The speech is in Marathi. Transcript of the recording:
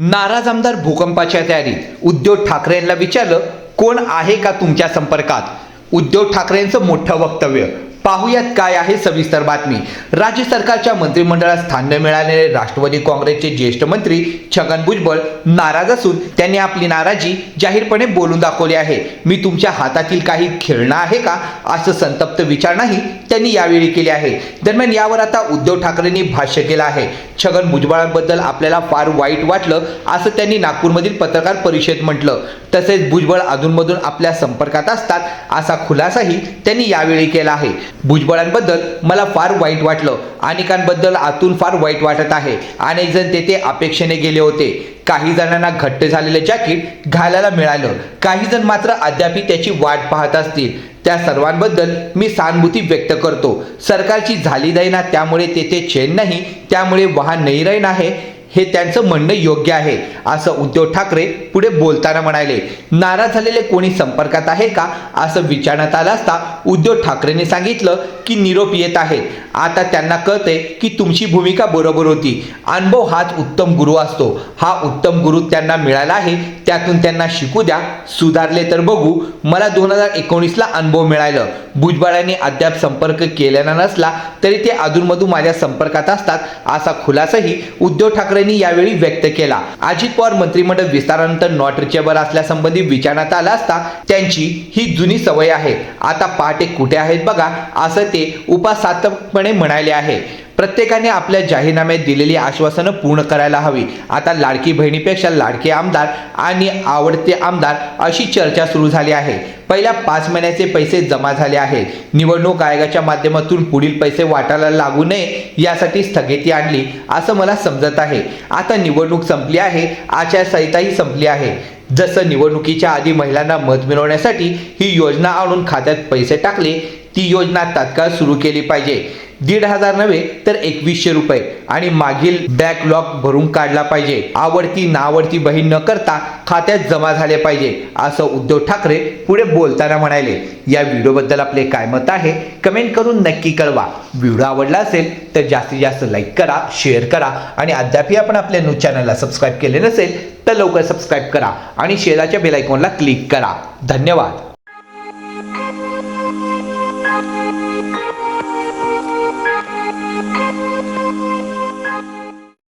नाराज आमदार भूकंपाच्या तयारीत. उद्धव ठाकरे यांना विचारलं कोण आहे का तुमच्या संपर्कात? उद्धव ठाकरेंचं मोठं वक्तव्य. पाहुयात काय आहे सविस्तर बातमी. राज्य सरकारच्या मंत्रिमंडळात स्थान न मिळालेले राष्ट्रवादी काँग्रेसचे ज्येष्ठ मंत्री छगन भुजबळ नाराज असून त्यांनी आपली नाराजी जाहीरपणे बोलून दाखवली आहे. मी तुमच्या हातातील काही खेळणं आहे का? असं संतप्त विचारणाही त्यांनी यावेळी केली आहे. दरम्यान यावर आता उद्धव ठाकरेंनी भाष्य केलं आहे. छगन भुजबळांबद्दल आपल्याला फार वाईट वाटलं असं त्यांनी नागपूरमधील पत्रकार परिषदेत म्हटलं. तसेच भुजबळ अधूनमधून आपल्या संपर्कात असतात असा खुलासाही त्यांनी यावेळी केला आहे. भुजबळांबद्दल मला फार वाईट वाटलं. अनेकांबद्दल आतून फार वाईट वाटत आहे. अनेक जण तेथे अपेक्षेने गेले होते. काही जणांना घट्ट झालेलं जॅकेट घालायला मिळालं. काही जण मात्र अद्यापही त्याची वाट पाहत असतील. त्या सर्वांबद्दल मी सहानुभूती व्यक्त करतो. सरकारची झाली जाईना त्यामुळे तेथे चेन नाही त्यामुळे वाहन नैराईन आहे. हे त्यांचं म्हणणं योग्य आहे असं उद्धव ठाकरे पुढे बोलताना म्हणाले. नाराज झालेले कोणी संपर्कात आहे का? असं विचारण्यात आलं असता उद्धव ठाकरेंनी सांगितलं की निरोप येत आहेत आता त्यांना कळते की तुमची भूमिका बरोबर होती. अनुभव हाच उत्तम गुरु असतो. हा उत्तम गुरु त्यांना मिळाला आहे त्यातून त्यांना शिकू द्या. सुधारले तर बघू. मला दोन हजार एकोणीसला अनुभव मिळालं भुजबळांनी अद्याप संपर्क केलेला नसला तरी ते अधूनमधून माझ्या संपर्कात असतात असा खुलासाही उद्धव ठाकरे यांनी यावेळी व्यक्त केला. अजित पवार मंत्रिमंडळ विस्तारानंतर नॉट रिचेबल असल्यासंबंधी विचारण्यात आला असता त्यांची ही जुनी सवय आहे. आता पहाटे कुठे आहेत बघा असं ते उपासात्मकपणे म्हणाले आहे. प्रत्येकाने आपल्या जाहीरनाम्यात दिलेली आश्वासनं पूर्ण करायला हवी. आता लाडकी बहिणीपेक्षा लाडके आमदार आणि आवडते आमदार अशी चर्चा सुरू झाली आहे. पहिल्या पाच महिन्याचे पैसे जमा झाले आहेत. निवडणूक आयोगाच्या माध्यमातून पुढील पैसे वाटायला लागू नये यासाठी स्थगिती आणली असं मला समजत आहे. आता निवडणूक संपली आहे आचारसंहिताही संपली आहे. जसं निवडणुकीच्या आधी महिलांना मत मिळवण्यासाठी ही योजना आणून खात्यात पैसे टाकले ती योजना तात्काळ सुरू केली पाहिजे. दीड हजार नव्हे तर एकवीसशे रुपये. आणि मागील बॅकलॉग भरून काढला पाहिजे. आवडती नावडती बहीण न करता खात्यात जमा झाले पाहिजे असं उद्धव ठाकरे पुढे बोलताना म्हणाले. या व्हिडिओबद्दल आपले काय मत आहे कमेंट करून नक्की कळवा. व्हिडिओ आवडला असेल तर जास्तीत जास्त लाईक करा शेअर करा. आणि अद्यापही आपण आपल्या न्यूज चॅनलला सबस्क्राईब केले नसेल तर लवकर सबस्क्राईब करा. आणि शेजारच्या बेलायकॉनला क्लिक करा. धन्यवाद.